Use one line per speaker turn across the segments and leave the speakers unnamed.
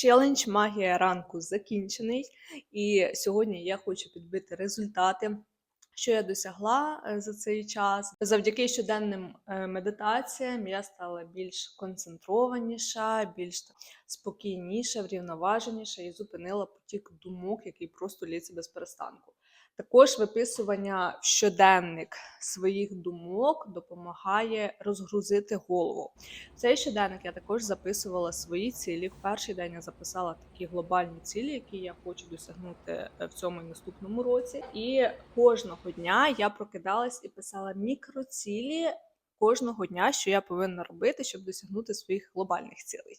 Челендж Магія ранку закінчений, і сьогодні я хочу підбити результати. Що я досягла е, за цей час завдяки щоденним е, медитаціям я стала більш концентрованіша, більш спокійніша, врівноваженіша і зупинила потік думок, який просто лється без перестанку. Також виписування в щоденник своїх думок допомагає розгрузити голову. Цей щоденник я також записувала свої цілі. В перший день я записала такі глобальні цілі, які я хочу досягнути е, в цьому і наступному році. І кожного дня я прокидалась і писала мікроцілі кожного дня, що я повинна робити, щоб досягнути своїх глобальних цілей.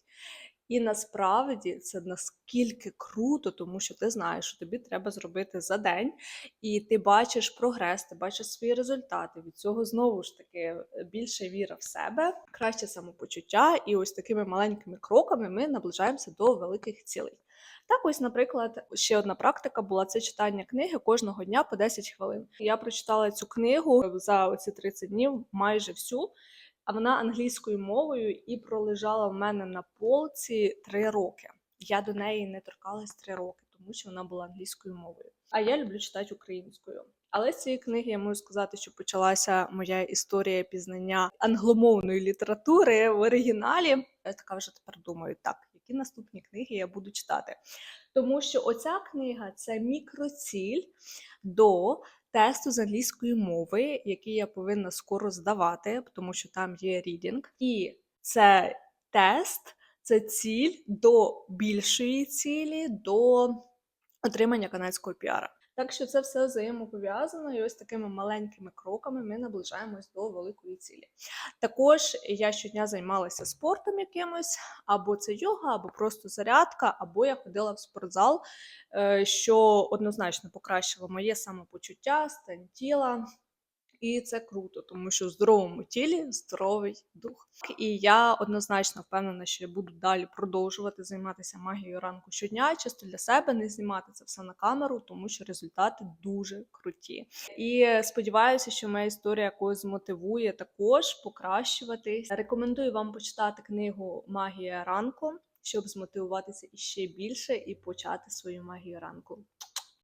І насправді це наскільки круто, тому що ти знаєш, що тобі треба зробити за день, і ти бачиш прогрес, ти бачиш свої результати. Від цього знову ж таки е, більше віра в себе, краще самопочуття, і ось такими маленькими кроками ми наближаємося до великих цілей. Так, ось, наприклад, ще одна практика була це читання книги кожного дня по 10 хвилин. Я прочитала цю книгу за оці 30 днів майже всю а вона англійською мовою і пролежала в мене на полці три роки. Я до неї не торкалась три роки, тому що вона була англійською мовою. А я люблю читати українською. Але з цієї книги я можу сказати, що почалася моя історія пізнання англомовної літератури в оригіналі. Я така вже тепер думаю, так, які наступні книги я буду читати. Тому що оця книга це мікроціль до тесту з англійської мови, який я повинна скоро здавати, тому що там є рідінг. І це тест, це ціль до більшої цілі, до отримання канадського піара. Так що це все взаємопов'язано, і ось такими маленькими кроками ми наближаємось до великої цілі. Також я щодня займалася спортом якимось, або це йога, або просто зарядка, або я ходила в спортзал, е, що однозначно покращило моє самопочуття, стан тіла. І це круто, тому що в здоровому тілі здоровий дух. І я однозначно впевнена, що я буду далі продовжувати займатися магією ранку щодня, чисто для себе не знімати це все на камеру, тому що результати дуже круті. І сподіваюся, що моя історія якось змотивує також покращуватись. Рекомендую вам почитати книгу Магія ранку, щоб змотивуватися іще більше і почати свою магію ранку.